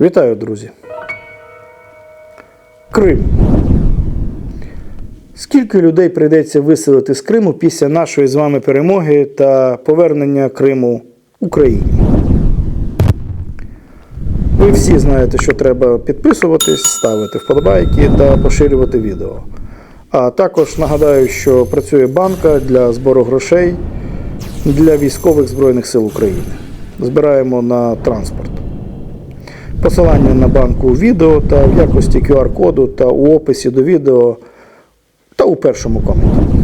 Вітаю, друзі. Крим. Скільки людей прийдеться виселити з Криму після нашої з вами перемоги та повернення Криму Україні? Ви всі знаєте, що треба підписуватись, ставити вподобайки та поширювати відео. А також нагадаю, що працює банка для збору грошей для військових Збройних сил України. Збираємо на транспорт. Посилання на банку у відео та в якості QR-коду та у описі до відео та у першому коменті.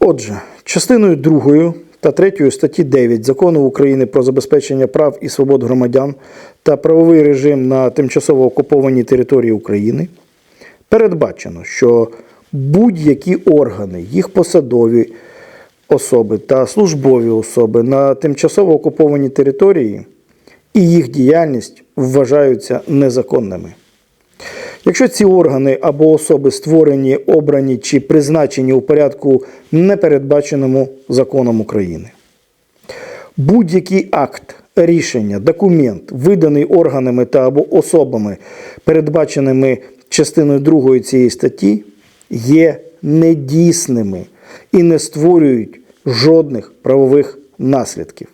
Отже, частиною 2 та 3 статті 9 Закону України про забезпечення прав і свобод громадян та правовий режим на тимчасово окупованій території України передбачено, що будь-які органи, їх посадові особи та службові особи на тимчасово окупованій території і їх діяльність вважаються незаконними. Якщо ці органи або особи створені, обрані чи призначені у порядку, не передбаченому законом України, будь-який акт, рішення, документ, виданий органами та або особами, передбаченими частиною 2 цієї статті, є недійсними і не створюють жодних правових наслідків.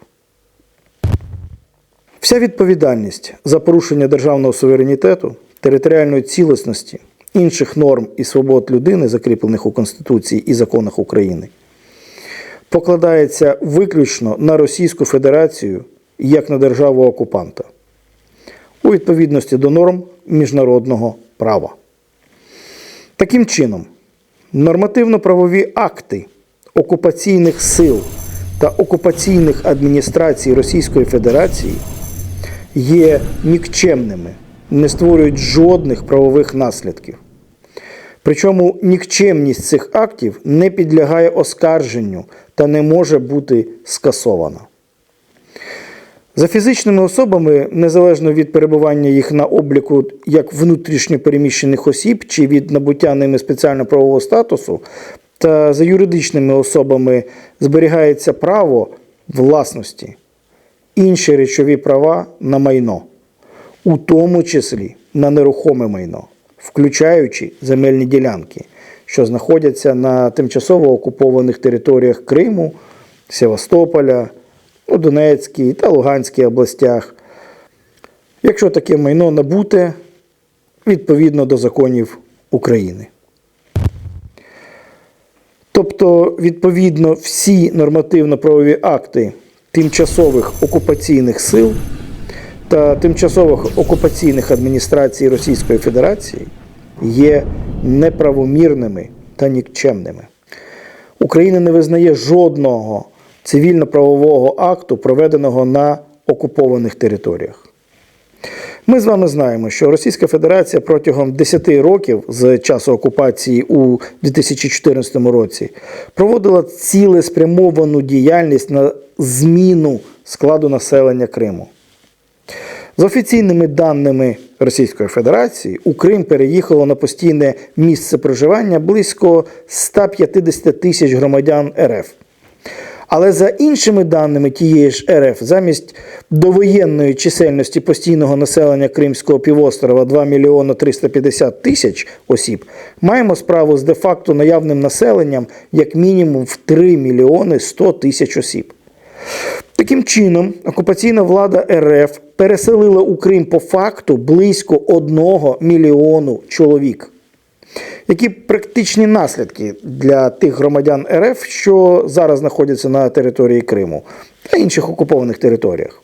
Вся відповідальність за порушення державного суверенітету, територіальної цілісності, інших норм і свобод людини, закріплених у Конституції і законах України, покладається виключно на Російську Федерацію як на державу окупанта у відповідності до норм міжнародного права. Таким чином, нормативно-правові акти окупаційних сил та окупаційних адміністрацій Російської Федерації є нікчемними, не створюють жодних правових наслідків. Причому нікчемність цих актів не підлягає оскарженню та не може бути скасована. За фізичними особами, незалежно від перебування їх на обліку як внутрішньо переміщених осіб чи від набуття ними спеціально правового статусу, та за юридичними особами зберігається право власності, інші речові права на майно, у тому числі на нерухоме майно, включаючи земельні ділянки, що знаходяться на тимчасово окупованих територіях Криму, Севастополя, у Донецькій та Луганській областях, якщо таке майно набуте відповідно до законів України. Тобто, відповідно, всі нормативно-правові акти тимчасових окупаційних сил та тимчасових окупаційних адміністрацій Російської Федерації є неправомірними та нікчемними. Україна не визнає жодного цивільно-правового акту, проведеного на окупованих територіях. Ми з вами знаємо, що Російська Федерація протягом 10 років з часу окупації у 2014 році проводила цілеспрямовану діяльність на зміну складу населення Криму. За офіційними даними Російської Федерації, у Крим переїхало на постійне місце проживання близько 150 тисяч громадян РФ. Але за іншими даними тієї ж РФ, замість довоєнної чисельності постійного населення Кримського півострова 2 мільйона 350 тисяч осіб, маємо справу з де-факто наявним населенням як мінімум в 3 мільйони 100 тисяч осіб. Таким чином, окупаційна влада РФ переселила у Крим по факту близько 1 мільйону чоловік. Які практичні наслідки для тих громадян РФ, що зараз знаходяться на території Криму та інших окупованих територіях?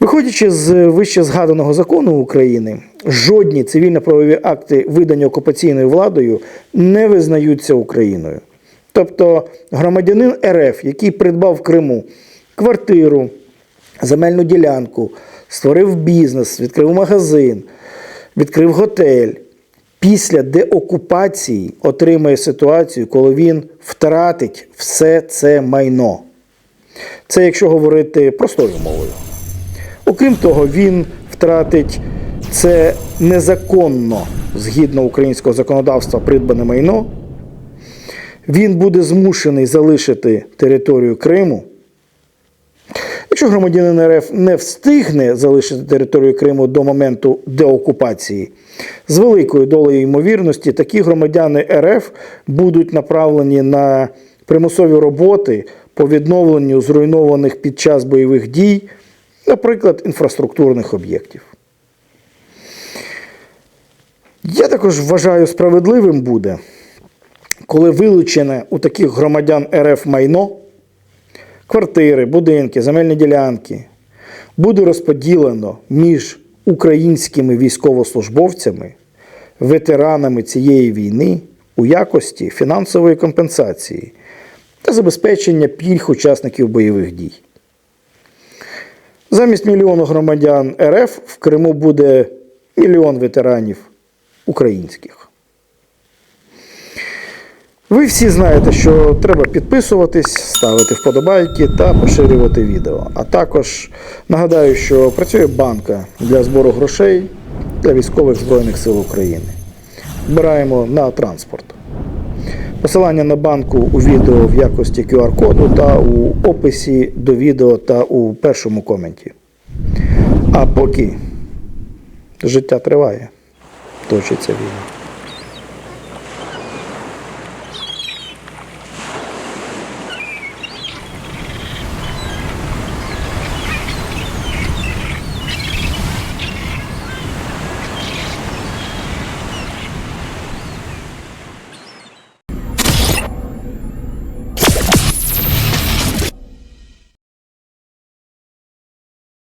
Виходячи з вище згаданого закону України, жодні цивільно-правові акти, видані окупаційною владою, не визнаються Україною. Тобто громадянин РФ, який придбав в Криму квартиру, земельну ділянку, створив бізнес, відкрив магазин, відкрив готель після деокупації отримає ситуацію, коли він втратить все це майно. Це якщо говорити простою мовою. Окрім того, він втратить це незаконно згідно українського законодавства придбане майно. Він буде змушений залишити територію Криму. Якщо громадянин РФ не встигне залишити територію Криму до моменту деокупації, з великою долею ймовірності такі громадяни РФ будуть направлені на примусові роботи по відновленню зруйнованих під час бойових дій, наприклад, інфраструктурних об'єктів. Я також вважаю справедливим буде, коли вилучене у таких громадян РФ майно, квартири, будинки, земельні ділянки буде розподілено між українськими військовослужбовцями, ветеранами цієї війни у якості фінансової компенсації та забезпечення пільг учасників бойових дій. Замість мільйону громадян РФ в Криму буде мільйон ветеранів українських. Ви всі знаєте, що треба підписуватись, ставити вподобайки та поширювати відео. А також нагадаю, що працює банка для збору грошей для військових Збройних сил України. Збираємо на транспорт. Посилання на банку у відео в якості QR-коду та у описі до відео та у першому коменті. А поки життя триває, точиться війна.